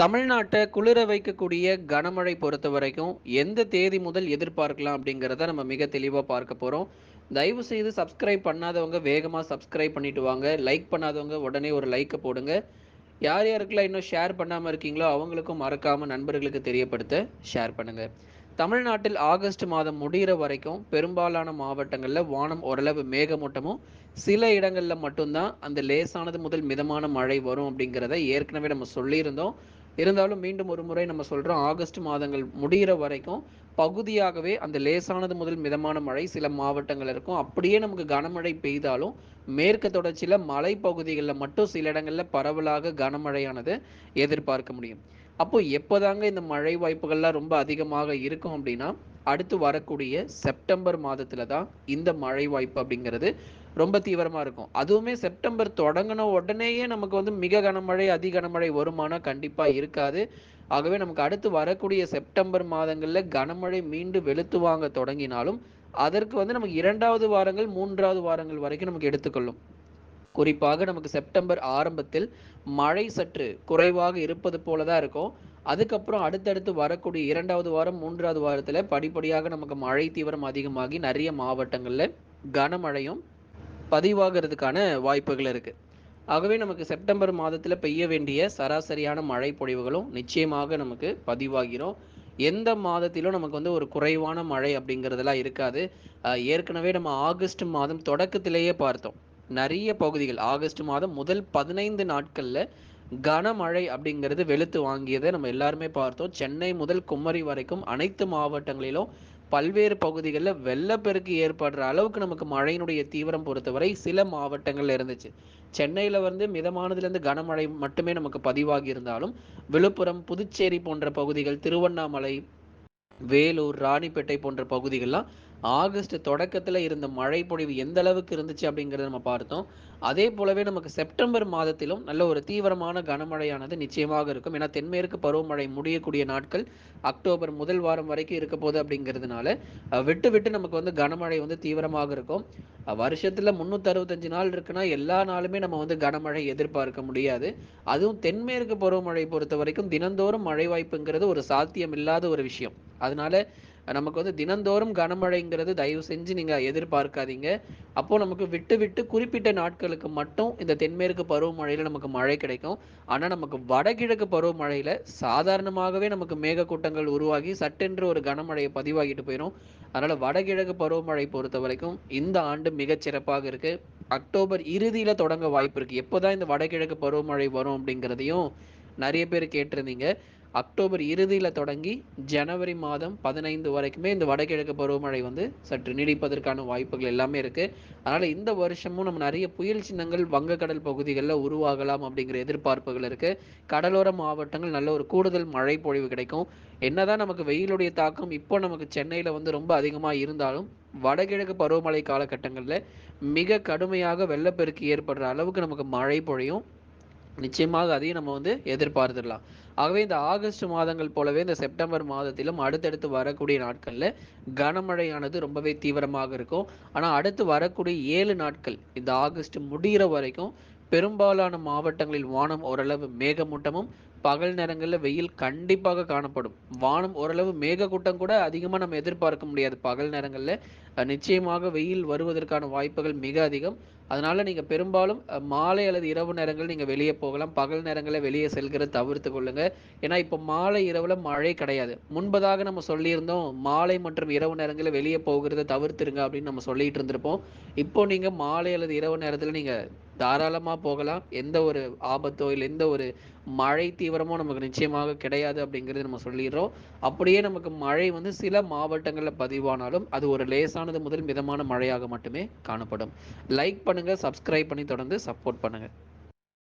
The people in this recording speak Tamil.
தமிழ்நாட்டை குளிர வைக்கக்கூடிய கனமழை பொறுத்த வரைக்கும் எந்த தேதி முதல் எதிர்பார்க்கலாம் அப்படிங்கிறத நம்ம மிக தெளிவாக பார்க்க போகிறோம் தயவு செய்து சப்ஸ்கிரைப் பண்ணாதவங்க வேகமாக சப்ஸ்கிரைப் பண்ணிட்டு வாங்க. லைக் பண்ணாதவங்க உடனே ஒரு லைக்கை போடுங்க. யார் யாருக்கெல்லாம் இன்னும் ஷேர் பண்ணாமல் இருக்கீங்களோ அவங்களுக்கும் மறக்காமல் நண்பர்களுக்கு தெரியப்படுத்த ஷேர் பண்ணுங்கள் தமிழ்நாட்டில் ஆகஸ்ட் மாதம் முடிகிற வரைக்கும் பெரும்பாலான மாவட்டங்களில் வானம் ஓரளவு மேகமூட்டமும் சில இடங்களில் மட்டும்தான் அந்த லேசானது முதல் மிதமான மழை வரும் அப்படிங்கிறத ஏற்கனவே நம்ம சொல்லியிருந்தோம். இருந்தாலும் மீண்டும் ஒரு முறை நம்ம சொல்கிறோம் ஆகஸ்ட் மாதங்கள் முடிகிற வரைக்கும் பகுதியாகவே அந்த லேசானது முதல் மிதமான மழை சில மாவட்டங்கள் இருக்கும். அப்படியே நமக்கு கனமழை பெய்தாலும் மேற்கு தொடர்ச்சியில மலை பகுதிகளில் மட்டும் சில இடங்களில் பரவலாக கனமழையானது எதிர்பார்க்க முடியும். அப்போ எப்போதாங்க இந்த மழை வாய்ப்புகள்லாம் ரொம்ப அதிகமாக இருக்கும் அப்படின்னா அடுத்து வரக்கூடிய செப்டம்பர் மாதத்துல தான் இந்த மழை வாய்ப்பு அப்படிங்கிறது ரொம்ப தீவிரமா இருக்கும். அதுவுமே செப்டம்பர் தொடங்கின உடனேயே நமக்கு வந்து மிக கனமழை அதி கனமழை வருமானா கண்டிப்பா இருக்காது. ஆகவே நமக்கு அடுத்து வரக்கூடிய செப்டம்பர் மாதங்கள்ல கனமழை மீண்டும் வெளுத்து வாங்க தொடங்கினாலும் அதற்கு வந்து நமக்கு இரண்டாவது வாரங்கள் மூன்றாவது வாரங்கள் வரைக்கும் நமக்கு எடுத்துக்கொள்ளும். குறிப்பாக நமக்கு செப்டம்பர் ஆரம்பத்தில் மழை சற்று குறைவாக இருப்பது போல தான் இருக்கும். அதுக்கப்புறம் அடுத்தடுத்து வரக்கூடிய இரண்டாவது வாரம் மூன்றாவது வாரத்தில் படிப்படியாக நமக்கு மழை தீவிரம் அதிகமாகி நிறைய மாவட்டங்களில் கனமழையும் பதிவாகிறதுக்கான வாய்ப்புகள் இருக்கு. ஆகவே நமக்கு செப்டம்பர் மாதத்தில் பெய்ய வேண்டிய சராசரியான மழை பொழிவுகளும் நிச்சயமாக நமக்கு பதிவாகிறோம். எந்த மாதத்திலும் நமக்கு வந்து ஒரு குறைவான மழை அப்படிங்கிறதெல்லாம் இருக்காது. ஏற்கனவே நம்ம ஆகஸ்ட் மாதம் தொடக்கத்திலேயே பார்த்தோம். நிறைய பகுதிகள். ஆகஸ்ட் மாதம் முதல் பதினைந்து நாட்களில் கனமழை அப்படிங்கிறது வெளுத்து வாங்கியதை நம்ம எல்லாருமே பார்த்தோம். சென்னை முதல் குமரி வரைக்கும் அனைத்து மாவட்டங்களிலும் பல்வேறு பகுதிகளில் வெள்ளப்பெருக்கு ஏற்படுற அளவுக்கு நமக்கு மழையினுடைய தீவிரம் பொறுத்தவரை சில மாவட்டங்கள்ல இருந்துச்சு. சென்னையில் வந்து மிதமானதுலேருந்து கனமழை மட்டுமே நமக்கு பதிவாகி இருந்தாலும் விழுப்புரம் புதுச்சேரி போன்ற பகுதிகள் திருவண்ணாமலை வேலூர் ராணிப்பேட்டை போன்ற பகுதிகள்லாம் ஆகஸ்ட் தொடக்கத்தில் இருந்த மழை பொழிவு எந்த அளவுக்கு இருந்துச்சு அப்படிங்கிறத நம்ம பார்த்தோம். அதே போலவே நமக்கு செப்டம்பர் மாதத்திலும் நல்ல ஒரு தீவிரமான கனமழையானது நிச்சயமாக இருக்கும். ஏன்னா தென்மேற்கு பருவமழை முடியக்கூடிய நாட்கள் அக்டோபர் முதல் வாரம் வரைக்கும் இருக்க போகுது அப்படிங்கிறதுனால விட்டு விட்டு நமக்கு வந்து கனமழை வந்து தீவிரமாக இருக்கும். வருஷத்துல முந்நூற்றி அறுபத்தஞ்சு நாள் இருக்குன்னா எல்லா நாளுமே நம்ம வந்து கனமழை எதிர்பார்க்க முடியாது. அதுவும் தென்மேற்கு பருவமழை பொறுத்த வரைக்கும் தினந்தோறும் மழை வாய்ப்புங்கிறது ஒரு சாத்தியம் இல்லாத ஒரு விஷயம். அதனால நமக்கு வந்து தினந்தோறும் கனமழைங்கிறது தயவு செஞ்சு நீங்க எதிர்பார்க்காதீங்க. அப்போ நமக்கு விட்டு விட்டு குறிப்பிட்ட நாட்களுக்கு மட்டும் இந்த தென்மேற்கு பருவமழையில நமக்கு மழை கிடைக்கும். ஆனா நமக்கு வடகிழக்கு பருவமழையில சாதாரணமாகவே நமக்கு மேகக்கூட்டங்கள் உருவாகி சட்டென்று ஒரு கனமழையை பதிவாகிட்டு போயிடும் அதனால வடகிழக்கு பருவமழை பொறுத்த வரைக்கும் இந்த ஆண்டு மிகச் சிறப்பாக இருக்கு. அக்டோபர் இறுதியில தொடங்க வாய்ப்பு இருக்கு. எப்போதான் இந்த வடகிழக்கு பருவமழை வரும் அப்படிங்கிறதையும் நிறைய பேர் கேட்டிருந்தீங்க. அக்டோபர் இறுதியில் தொடங்கி ஜனவரி மாதம் பதினைந்து வரைக்குமே இந்த வடகிழக்கு பருவமழை வந்து சற்று நீடிப்பதற்கான வாய்ப்புகள் எல்லாமே இருக்கு. அதனால இந்த வருஷமும் நம்ம நிறைய புயல் சின்னங்கள் வங்கக்கடல் பகுதிகளில் உருவாகலாம் அப்படிங்கிற எதிர்பார்ப்புகள் இருக்கு. கடலோர மாவட்டங்கள் நல்ல ஒரு கூடுதல் மழை பொழிவு கிடைக்கும். என்னதான் நமக்கு வெயிலுடைய தாக்கம் இப்போ நமக்கு சென்னையில் வந்து ரொம்ப அதிகமாக இருந்தாலும் வடகிழக்கு பருவமழை காலகட்டங்களில் மிக கடுமையாக வெள்ளப்பெருக்கு ஏற்படுற அளவுக்கு நமக்கு மழை பொழியும். நிச்சயமாக அதையும் நம்ம வந்து எதிர்பார்த்துடலாம். ஆகவே இந்த ஆகஸ்ட் மாதங்கள் போலவே இந்த செப்டம்பர் மாதத்திலும் அடுத்தடுத்து வரக்கூடிய நாட்களில் கனமழையானது ரொம்பவே தீவிரமாக இருக்கும். ஆனால் அடுத்து வரக்கூடிய ஏழு நாட்கள் இந்த ஆகஸ்ட் முடிகிற வரைக்கும் பெரும்பாலான மாவட்டங்களில் வானம் ஓரளவு மேகமூட்டமும் பகல் நேரங்களில் வெயில் கண்டிப்பாக காணப்படும். வானம் ஓரளவு மேகக்கூட்டம் கூட அதிகமாக நம்ம எதிர்பார்க்க முடியாது. பகல் நேரங்களில் நிச்சயமாக வெயில் வருவதற்கான வாய்ப்புகள் மிக அதிகம். அதனால் நீங்கள் பெரும்பாலும் மாலை அல்லது இரவு நேரங்கள் நீங்கள் வெளியே போகலாம். பகல் நேரங்களில் வெளியே செல்கிறத தவிர்த்து கொள்ளுங்கள் ஏன்னா இப்போ மாலை இரவில் மழை கிடையாது. முன்பதாக நம்ம சொல்லியிருந்தோம் மாலை மற்றும் இரவு நேரங்களில் வெளியே போகிறத தவிர்த்துருங்க அப்படின்னு நம்ம சொல்லிட்டு இருந்திருப்போம். இப்போ நீங்கள் மாலை அல்லது இரவு நேரத்தில் நீங்கள் தாராளமாக போகலாம். எந்த ஒரு ஆபத்தோ இல்லை எந்த ஒரு மழை தீவிரமோ நமக்கு நிச்சயமாக கிடையாது அப்படிங்கிறது நம்ம சொல்லிடுறோம். அப்படியே நமக்கு மழை வந்து சில மாவட்டங்களில் பதிவானாலும் அது ஒரு லேசானது முதல் மிதமான மழையாக மட்டுமே காணப்படும். லைக் பண்ணுங்கள் சப்ஸ்கிரைப் பண்ணி தொடர்ந்து சப்போர்ட் பண்ணுங்க.